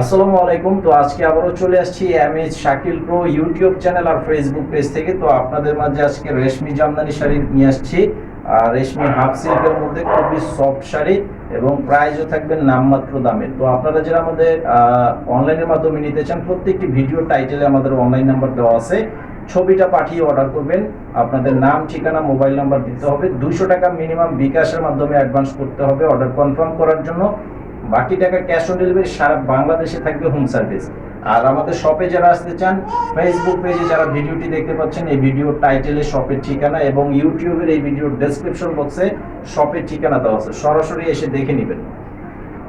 আসসালামু আলাইকুম। তো আজকে আবারও চলে আসছি M H Shakil pro YouTube channel আর ফেসবুক পেজ থেকে। তো আপনাদের মাঝে আজকে রেশমি জামদানি শাড়ি নিয়ে আসছি। আর রেশমি হাফ সিল্কের মধ্যে খুবই সফট শাড়ি এবং প্রাইসও থাকবে নামমাত্র দামে। তো আপনারা যারা আমাদের অনলাইনের মাধ্যমে নিতে চান, প্রত্যেকটি ভিডিও টাইটেলে আমাদের অনলাইন নাম্বার দেওয়া আছে। ছবিটা পাঠিয়ে অর্ডার করবেন। আপনাদের নাম, ঠিকানা মোবাইল নাম্বার দিতে হবে। দুইশো টাকা মিনিমাম বিকাশের মাধ্যমে অ্যাডভান্স করতে হবে। অর্ডার কনফার্ম করার জন্য বাকি টাকা ক্যাশ অন ডেলিভারি সারা বাংলাদেশে থাকবে হোম সার্ভিস আর আমাদের শপে যারা আসতে চান ফেসবুক পেজে যারা ভিডিওটি দেখতে পাচ্ছেন, এই ভিডিওর টাইটেলে শপের ঠিকানা এবং ইউটিউবের এই ভিডিওর ডেসক্রিপশন বক্সে শপের ঠিকানা দেওয়া আছে। সরাসরি এসে দেখে নেবেন।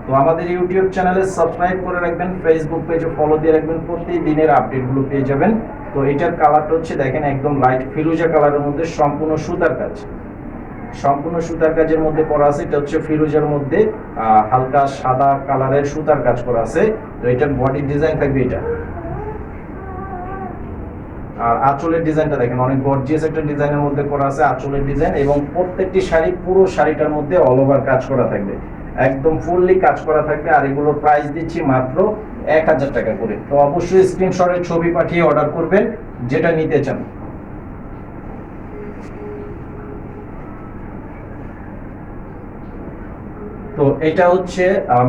তো আমাদের ইউটিউব চ্যানেলে সাবস্ক্রাইব করে রাখবেন ফেসবুক পেজে ফলো দিয়ে রাখবেন, প্রতিদিনের আপডেটগুলো পেয়ে যাবেন। তো এটার কালারটা হচ্ছে, দেখেন, একদম লাইট ফিরুজা কালারের মধ্যে সম্পূর্ণ সুতার কাজ। সম্পূর্ণ সুতার কাজের মধ্যে করা আছে, এটা হচ্ছে ফিরোজার মধ্যে হালকা সাদা কালারের সুতার কাজ করা আছে। তো এটার বডি ডিজাইন থাকবে এটা। আর আঁচলের ডিজাইনটা দেখেন, অনেক গর্জিয়াস একটা ডিজাইনের মধ্যে করা আছে আঁচলের ডিজাইন এবং প্রত্যেকটি শাড়ি, পুরো শাড়িটার মধ্যে অল ওভার কাজ করা থাকবে। একদম ফুললি কাজ করা থাকবে, আর এগুলোর প্রাইস দিচ্ছি মাত্র এক হাজার টাকা করে। তো অবশ্যই স্ক্রিনশটের ছবি পাঠিয়ে অর্ডার করবেন, যেটা নিতে চান। তো এটা হচ্ছে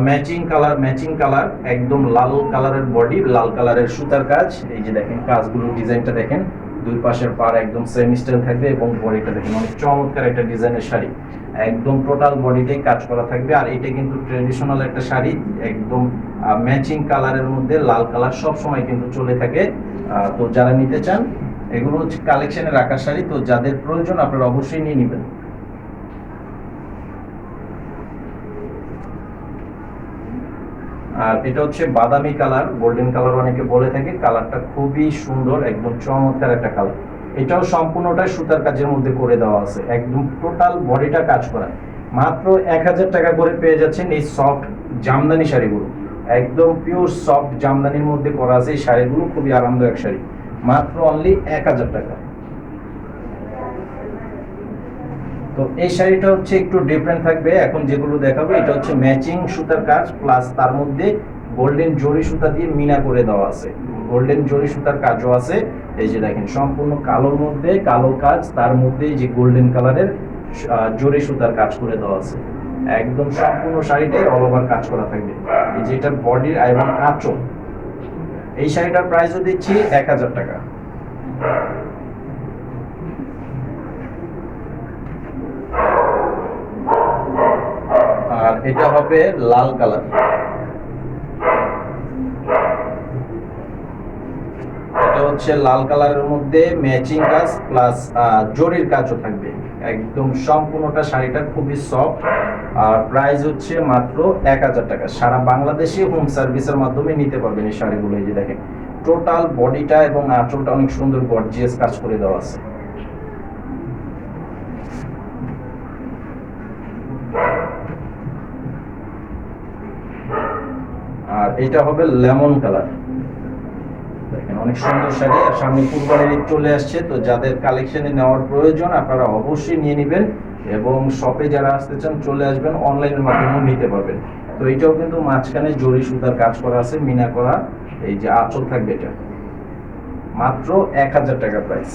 ম্যাচিং কালার ম্যাচিং কালার একদম লাল কালারের বডি লাল কালারের সুতার কাজ। এই যে দেখেন কাজগুলো ডিজাইনটা দেখেন, দুই পাশের পার একদম সেম স্টাইল থাকবে এবং বডিটা দেখেন, অনেক চমৎকার একটা ডিজাইনের শাড়ি। একদম টোটাল বডিটাই কাজ করা থাকবে, আর এটা কিন্তু ট্রেডিশনাল একটা শাড়ি, একদম ম্যাচিং কালারের মধ্যে লাল কালার সব সময় কিন্তু চলে থাকে। তো যারা নিতে চান, এগুলো হচ্ছে কালেকশনে রাখার শাড়ি, তো যাদের প্রয়োজন আপনারা অবশ্যই নিয়ে নেবেন। আর এটা হচ্ছে বাদামি কালার, গোল্ডেন কালার অনেকে বলে থাকে। কালারটা খুবই সুন্দর, একদম চমৎকার একটা কালার। এটাও সম্পূর্ণটাই সুতার কাজের মধ্যে করে দেওয়া আছে। একদম টোটাল বডিটা কাজ করা। মাত্র এক হাজার টাকা করে পেয়ে যাচ্ছেন এই সফট জামদানি শাড়িগুলো। একদম পিওর সফট জামদানির মধ্যে করা আছে এই শাড়িগুলো, খুবই আরামদায়ক শাড়ি। মাত্র অনলি এক হাজার টাকা। তো এই শাড়িটা হচ্ছে একটু ডিফারেন্ট থাকবে। এখন যেগুলো দেখাবো, এটা হচ্ছে ম্যাচিং সুতার কাজ প্লাস তার মধ্যে গোল্ডেন জরি সুতা দিয়ে মিনা করে দেওয়া আছে। গোল্ডেন জরি সুতার কাজও আছে। এই যে দেখেন, সম্পূর্ণ কালোর মধ্যে, কালো কাজ, তার মধ্যে যে গোল্ডেন কালারের জরি সুতার কাজ করে দেওয়া আছে। একদম সম্পূর্ণ শাড়িটাই অল ওভার কাজ করা থাকবে। এই যে এটার বডির এবং আঁচল। এই শাড়িটার প্রাইসও দিচ্ছি এক হাজার টাকা আর এটা হবে লাল কালার। এটা হচ্ছে লাল কালারের মধ্যে ম্যাচিং কাজ প্লাস জরির কাজও থাকবে। একদম সম্পূর্ণটা শাড়িটা খুবই সফট আর প্রাইস হচ্ছে মাত্র এক হাজার টাকা। সারা বাংলাদেশে হোম সার্ভিসের মাধ্যমে নিতে পারবেন এই শাড়িগুলো। এই যে দেখেন টোটাল বডিটা এবং আঁচলটা অনেক সুন্দর গর্জিয়াস কাজ করে দেওয়া আছে আর এটা হবে লেমন কালার। অনেক সুন্দর শাড়ি। আর সামনে কুরবানির ঈদ চলে আসছে, তো যাদের কালেকশনে নেওয়ার প্রয়োজন, আপনারা অবশ্যই নিয়ে নেবেন এবং শপে যারা আসতে চান, চলে আসবেন অনলাইনের মাধ্যমেও নিতে পারবেন। তো এটাও কিন্তু মাঝখানে জরি সুতার কাজ করা আছে, মিনা করা। এই যে আঁচল থাকবে এটা। মাত্র এক হাজার টাকা প্রাইস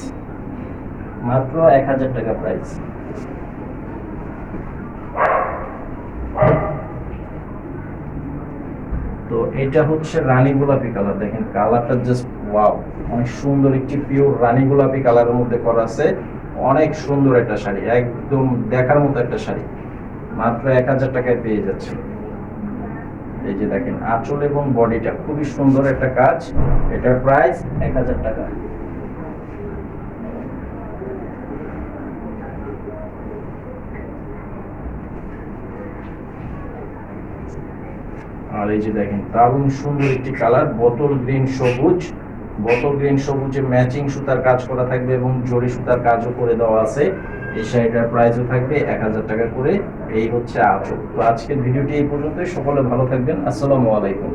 মাত্র এক হাজার টাকা প্রাইস তো এটা হচ্ছে রানী গোলাপি কালার। দেখেন কালারটা জাস্ট ওয়াও অনেক সুন্দর একটি পিওর রানী গোলাপি কালারের মধ্যে করা আছে। অনেক সুন্দর একটা শাড়ি, একদম দেখার মতো একটা শাড়ি। মাত্র এক হাজার টাকায় পেয়ে যাচ্ছে। এই যে দেখেন, আঁচল এবং বডিটা খুবই সুন্দর একটা কাজ। এটার প্রাইস এক হাজার টাকা। আর এই যে দেখেন, দারুণ সুন্দর একটি কালার, বোতল গ্রিন সবুজ, বোতল গ্রিন সবুজে ম্যাচিং সুতার কাজ করা থাকবে এবং জরি সুতার কাজও করে দেওয়া আছে। এই শাড়িটার প্রাইসও থাকবে এক হাজার টাকা করে, এই হচ্ছে আচল। তো আজকের ভিডিওটি এই পর্যন্তই, সকলে ভালো থাকবেন, আসসালামু আলাইকুম।